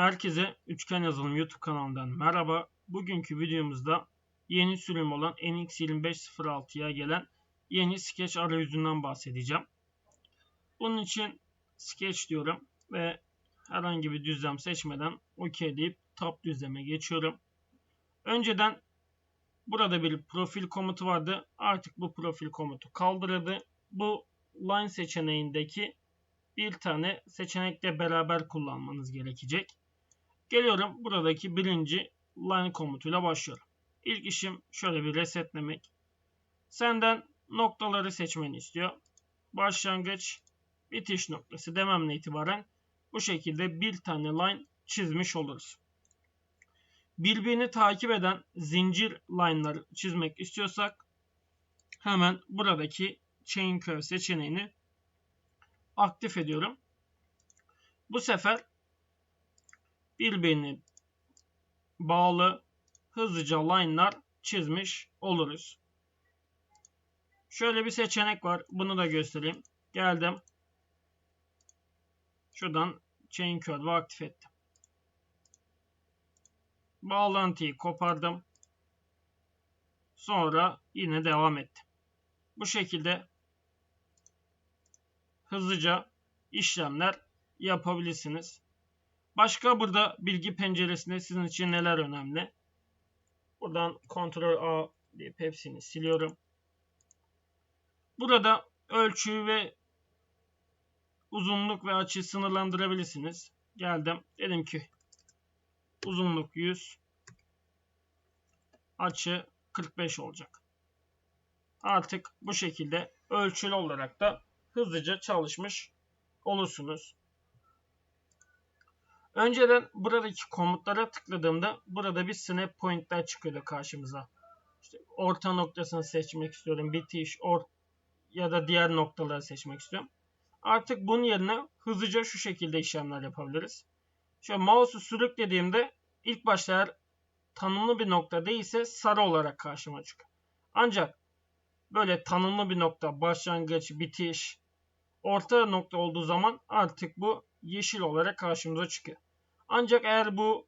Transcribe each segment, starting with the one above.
Herkese Üçgen Yazılım YouTube kanalından merhaba. Bugünkü videomuzda yeni sürüm olan NX2506'ya gelen yeni Sketch arayüzünden bahsedeceğim. Bunun için Sketch diyorum ve herhangi bir düzlem seçmeden OK deyip Tab düzleme geçiyorum. Önceden burada bir profil komutu vardı. Artık bu profil komutu kaldırıldı. Bu line seçeneğindeki bir tane seçenekle beraber kullanmanız gerekecek. Geliyorum buradaki birinci line komutuyla başlıyorum. İlk işim şöyle bir resetlemek. Senden noktaları seçmeni istiyor. Başlangıç, bitiş noktası dememle itibaren bu şekilde bir tane line çizmiş oluruz. Birbirini takip eden zincir line'ları çizmek istiyorsak hemen buradaki chain curve seçeneğini aktif ediyorum. Bu sefer birbirini bağlı hızlıca line'lar çizmiş oluruz. Şöyle bir seçenek var. Bunu da göstereyim. Geldim. Şuradan chain curve'ı aktif ettim. Bağlantıyı kopardım. Sonra yine devam ettim. Bu şekilde hızlıca işlemler yapabilirsiniz. Başka burada bilgi penceresinde sizin için neler önemli? Buradan Ctrl A deyip hepsini siliyorum. Burada ölçü ve uzunluk ve açı sınırlandırabilirsiniz. Geldim. Dedim ki uzunluk 100 açı 45 olacak. Artık bu şekilde ölçülü olarak da hızlıca çalışmış olursunuz. Önceden buradaki komutlara tıkladığımda burada bir snap point'ler çıkıyordu karşımıza. İşte orta noktasını seçmek istiyorum. Bitiş, or ya da diğer noktaları seçmek istiyorum. Artık bunun yerine hızlıca şu şekilde işlemler yapabiliriz. Şöyle mouse'u sürüklediğimde ilk başta eğer tanımlı bir nokta değilse sarı olarak karşıma çıkıyor. Ancak böyle tanımlı bir nokta, başlangıç, bitiş, orta nokta olduğu zaman artık bu yeşil olarak karşımıza çıkıyor. Ancak eğer bu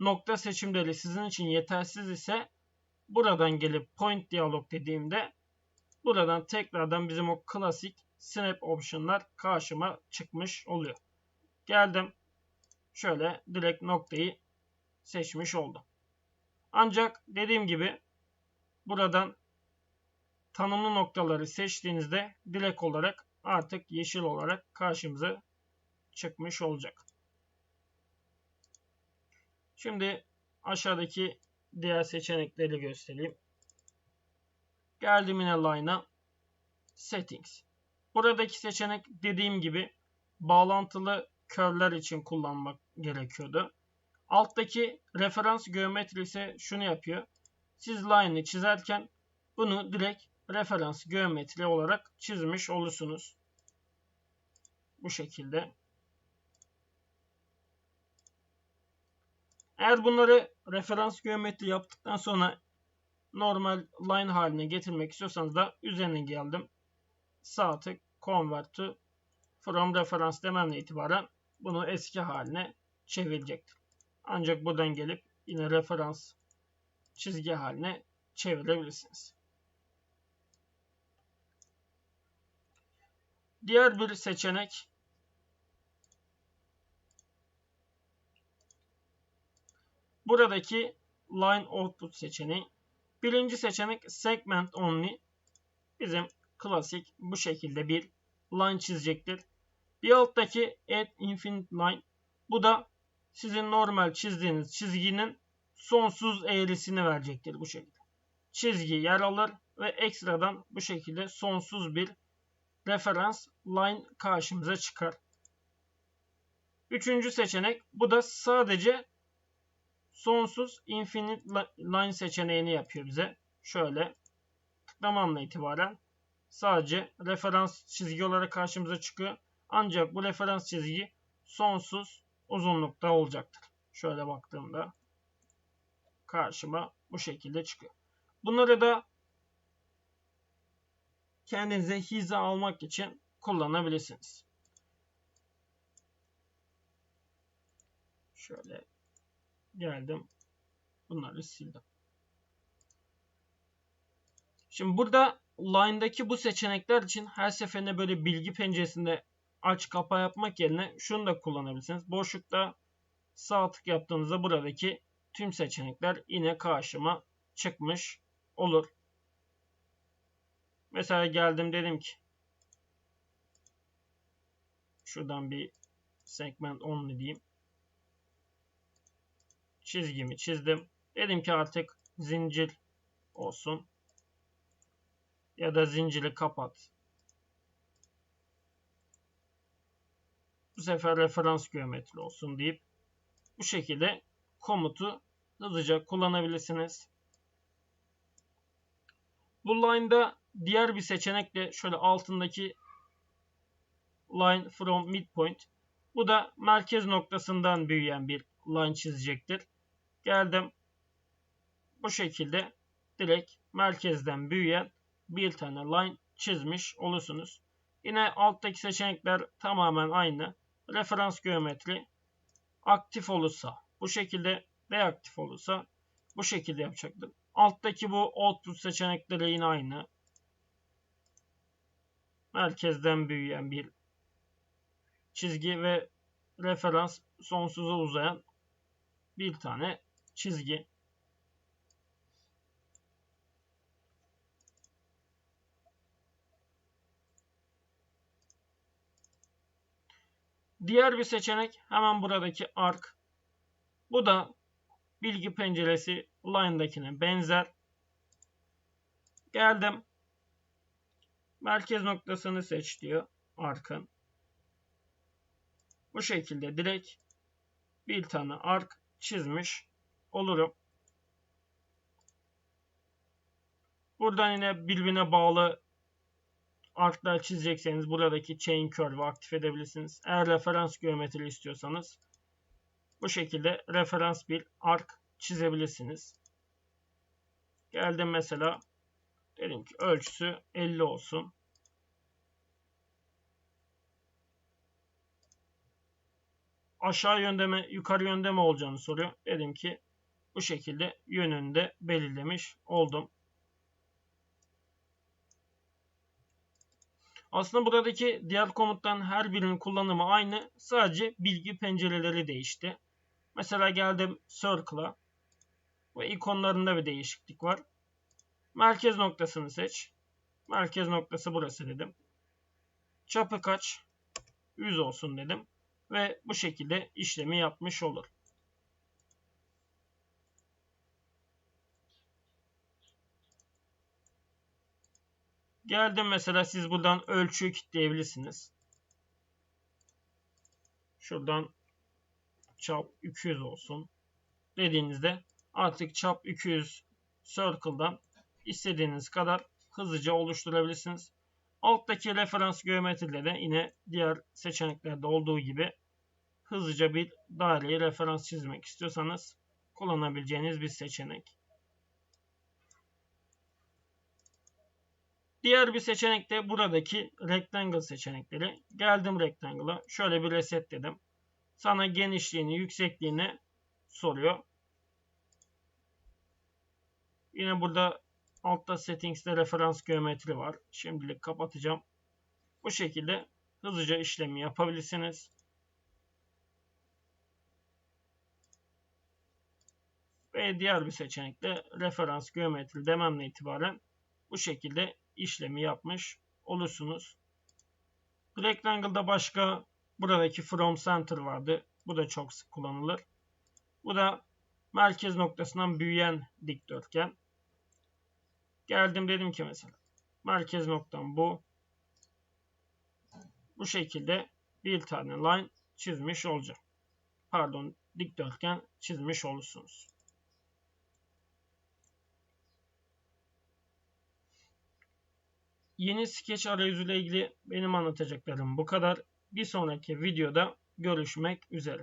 nokta seçimleri sizin için yetersiz ise buradan gelip point dialog dediğimde buradan tekrardan bizim o klasik snap option'lar karşıma çıkmış oluyor. Geldim. Şöyle direkt noktayı seçmiş oldum. Ancak dediğim gibi buradan tanımlı noktaları seçtiğinizde direkt olarak artık yeşil olarak karşımıza çıkmış olacak. Şimdi aşağıdaki diğer seçenekleri göstereyim. Geldim yine line'a. Settings. Buradaki seçenek dediğim gibi bağlantılı curve'ler için kullanmak gerekiyordu. Alttaki referans geometri ise şunu yapıyor. Siz line'ı çizerken bunu direkt referans geometri olarak çizmiş olursunuz. Bu şekilde. Eğer bunları referans geometri yaptıktan sonra normal line haline getirmek istiyorsanız da üzerine geldim. Sağ tık convert to from reference dememle itibaren bunu eski haline çevirecektir. Ancak buradan gelip yine referans çizgi haline çevirebilirsiniz. Diğer bir seçenek buradaki line output seçeneği. Birinci seçenek segment only. Bizim klasik bu şekilde bir line çizecektir. Bir alttaki add infinite line. Bu da sizin normal çizdiğiniz çizginin sonsuz eğrisini verecektir bu şekilde. Çizgi yer alır ve ekstradan bu şekilde sonsuz bir referans line karşımıza çıkar. Üçüncü seçenek bu da sadece sonsuz infinite line seçeneğini yapıyor bize. Şöyle tıklamamla itibaren sadece referans çizgi olarak karşımıza çıkıyor. Ancak bu referans çizgi sonsuz uzunlukta olacaktır. Şöyle baktığımda karşıma bu şekilde çıkıyor. Bunları da kendinize hiza almak için kullanabilirsiniz. Şöyle geldim. Bunları sildim. Şimdi burada line'daki bu seçenekler için her seferinde böyle bilgi penceresinde aç kapa yapmak yerine şunu da kullanabilirsiniz. Boşlukta sağ tık yaptığınızda buradaki tüm seçenekler yine karşıma çıkmış olur. Mesela geldim dedim ki şuradan bir segment only diyeyim. Çizgimi çizdim. Dedim ki artık zincir olsun. Ya da zinciri kapat. Bu sefer referans geometri olsun deyip bu şekilde komutu hızlıca kullanabilirsiniz. Bu line'da diğer bir seçenek de şöyle altındaki line from midpoint. Bu da merkez noktasından büyüyen bir line çizecektir. Geldim. Bu şekilde direkt merkezden büyüyen bir tane line çizmiş olursunuz. Yine alttaki seçenekler tamamen aynı. Referans geometri aktif olursa bu şekilde deaktif olursa bu şekilde yapacaktır. Alttaki bu output seçenekleri yine aynı. Merkezden büyüyen bir çizgi ve referans sonsuza uzayan bir tane çizgi. Diğer bir seçenek hemen buradaki arc. Bu da bilgi penceresi line'dakine benzer. Geldim. Merkez noktasını seç diyor arc'ın. Bu şekilde direkt bir tane arc çizmiş olurum. Buradan yine birbirine bağlı artlar çizecekseniz buradaki chain curve'ı aktif edebilirsiniz. Eğer referans geometri istiyorsanız bu şekilde referans bir ark çizebilirsiniz. Geldim mesela dedim ki ölçüsü 50 olsun. Aşağı yönde mi yukarı yönde mi olacağını soruyor. Dedim ki bu şekilde yönünde belirlemiş oldum. Aslında buradaki diğer komutların her birinin kullanımı aynı. Sadece bilgi pencereleri değişti. Mesela geldim Circle'a. Ve ikonlarında bir değişiklik var. Merkez noktasını seç. Merkez noktası burası dedim. Çapı kaç? 100 olsun dedim. Ve bu şekilde işlemi yapmış olur. Geldim mesela siz buradan ölçüyü kilitleyebilirsiniz. Şuradan çap 200 olsun dediğinizde artık çap 200 circle'dan istediğiniz kadar hızlıca oluşturabilirsiniz. Alttaki referans geometride de yine diğer seçeneklerde olduğu gibi hızlıca bir daireyi referans çizmek istiyorsanız kullanabileceğiniz bir seçenek. Diğer bir seçenek de buradaki rectangle seçenekleri. Geldim rectangle'a. Şöyle bir reset dedim. Sana genişliğini, yüksekliğini soruyor. Yine burada altta settings'te referans geometri var. Şimdilik kapatacağım. Bu şekilde hızlıca işlemi yapabilirsiniz. Ve diğer bir seçenekte referans geometri dememle itibaren bu şekilde işlemi yapmış olursunuz. Rectangle'da başka buradaki from center vardı. Bu da çok sık kullanılır. Bu da merkez noktasından büyüyen dikdörtgen. Geldim dedim ki mesela merkez noktam bu. Bu şekilde bir tane line çizmiş olacağım. Pardon dikdörtgen çizmiş olursunuz. Yeni Sketch arayüzüyle ilgili benim anlatacaklarım bu kadar. Bir sonraki videoda görüşmek üzere.